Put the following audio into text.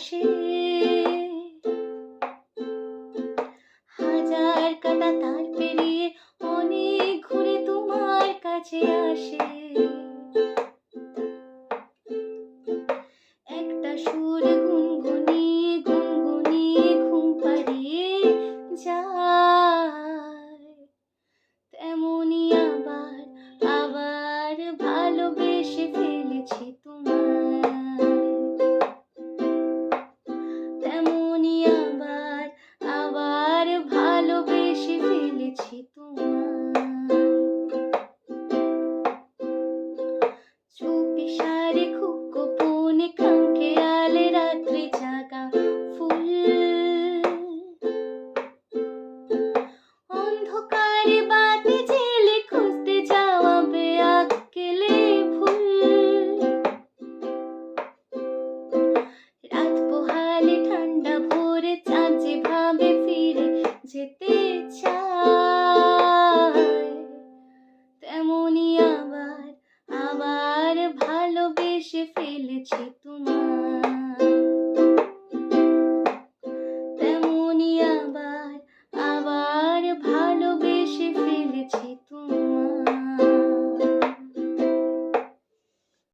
আকাশে হাজার কাটা তার পেরিয়ে অনেক ঘুরে তোমার কাছে আসে। একটা সুর আবার আবার ভালোবেসে ভালোবেসে ফেলেছি।